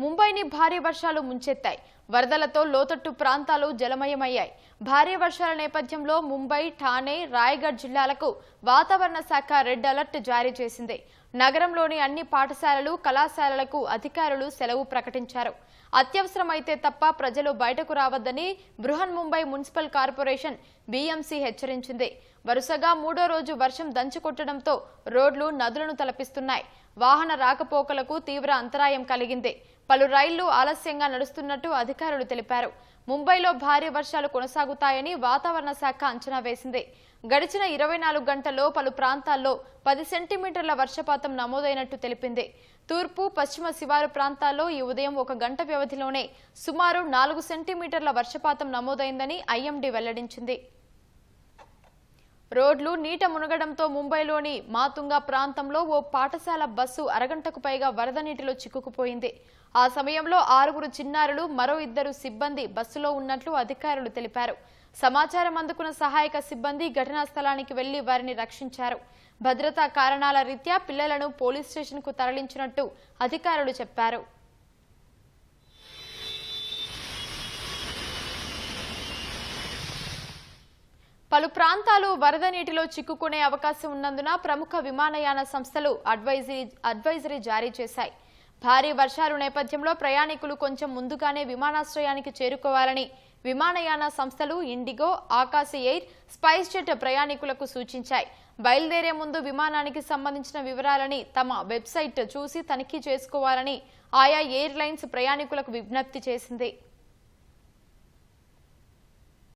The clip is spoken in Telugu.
ముంబైని భారీ వర్షాలు ముంచెత్తాయి. వరదలతో లోతట్టు ప్రాంతాలు జలమయమయ్యాయి. భారీ వర్షాల నేపథ్యంలో ముంబై ఠానే రాయగఢ్ జిల్లాలకు వాతావరణ శాఖ రెడ్ అలర్ట్ జారీ చేసింది. నగరంలోని అన్ని పాఠశాలలు కళాశాలలకు అధికారులు సెలవు ప్రకటించారు. అత్యవసరమైతే తప్ప ప్రజలు బయటకు రావద్దని Brihan Mumbai municipal corporation BMC హెచ్చరించింది. వరుసగా మూడో రోజు వర్షం దంచుకొట్టడంతో రోడ్లు నదులను తలపిస్తున్నాయి. వాహన రాకపోకలకు తీవ్ర అంతరాయం కలిగింది. పలు రైళ్ళు ఆలస్యంగా నడుస్తున్నట్టు అధికారులు అధికారులు తెలిపారు. ముంబైలో భారీ వర్షాలు కొనసాగుతాయని వాతావరణ శాఖ అంచనా వేసింది. గడిచిన ఇరవై నాలుగు గంటల్లో పలు ప్రాంతాల్లో పది సెంటీమీటర్ల వర్షపాతం నమోదైనట్టు తెలిపింది. తూర్పు పశ్చిమ శివారు ప్రాంతాల్లో ఈ ఉదయం ఒక గంట వ్యవధిలోనే సుమారు నాలుగు సెంటీమీటర్ల వర్షపాతం నమోదైందని ఐఎండీ వెల్లడించింది. రోడ్లు నీట మునగడంతో ముంబైలోని మాతుంగా ప్రాంతంలో ఓ పాఠశాల బస్సు అరగంటకు పైగా వరద నీటిలో చిక్కుకుపోయింది. ఆ సమయంలో ఆరుగురు చిన్నారులు మరో ఇద్దరు సిబ్బంది బస్సులో ఉన్నట్లు అధికారులు తెలిపారు. సమాచారం అందుకున్న సహాయక సిబ్బంది ఘటనా స్థలానికి వెళ్ళి వారిని రక్షించారు. భద్రతా కారణాల రీత్యా పిల్లలను పోలీస్ స్టేషన్కు తరలించినట్టు అధికారులు చెప్పారు. పలు ప్రాంతాలు వరద నీటిలో చిక్కుకునే అవకాశం ఉన్నందున ప్రముఖ విమానయాన సంస్థలు అడ్వైజరీ అడ్వైజరీ జారీ చేశాయి. భారీ వర్షాలు నేపథ్యంలో ప్రయాణికులు కొంచెం ముందుగానే విమానాశ్రయానికి చేరుకోవాలని విమానయాన సంస్థలు ఇండిగో ఆకాశ ఎయిర్ స్పైస్ జెట్ ప్రయాణికులకు సూచించాయి. బయలుదేరే ముందు విమానానికి సంబంధించిన వివరాలని తమ వెబ్సైట్ చూసి తనిఖీ చేసుకోవాలని ఆయా ఎయిర్లైన్స్ ప్రయాణికులకు విజ్ఞప్తి చేసింది.